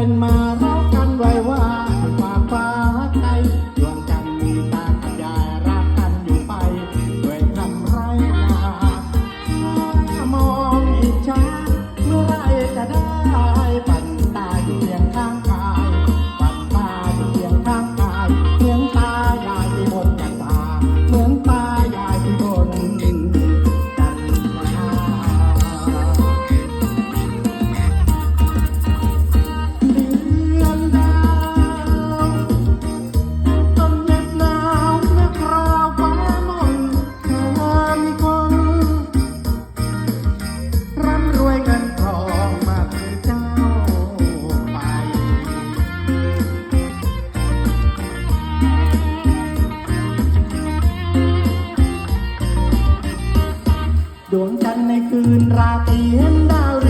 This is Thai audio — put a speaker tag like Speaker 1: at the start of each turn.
Speaker 1: เป็นมารักกันไว้ว่าฝากฟ้าใจดวงจันทร์มีตาขยายรักกันอยู่ไป ด้วยคำไรลามองอิจฉาเมื่อไรจะได้ ดวงจันทร์ในคืนราตรีเห็นดาวริบหรี่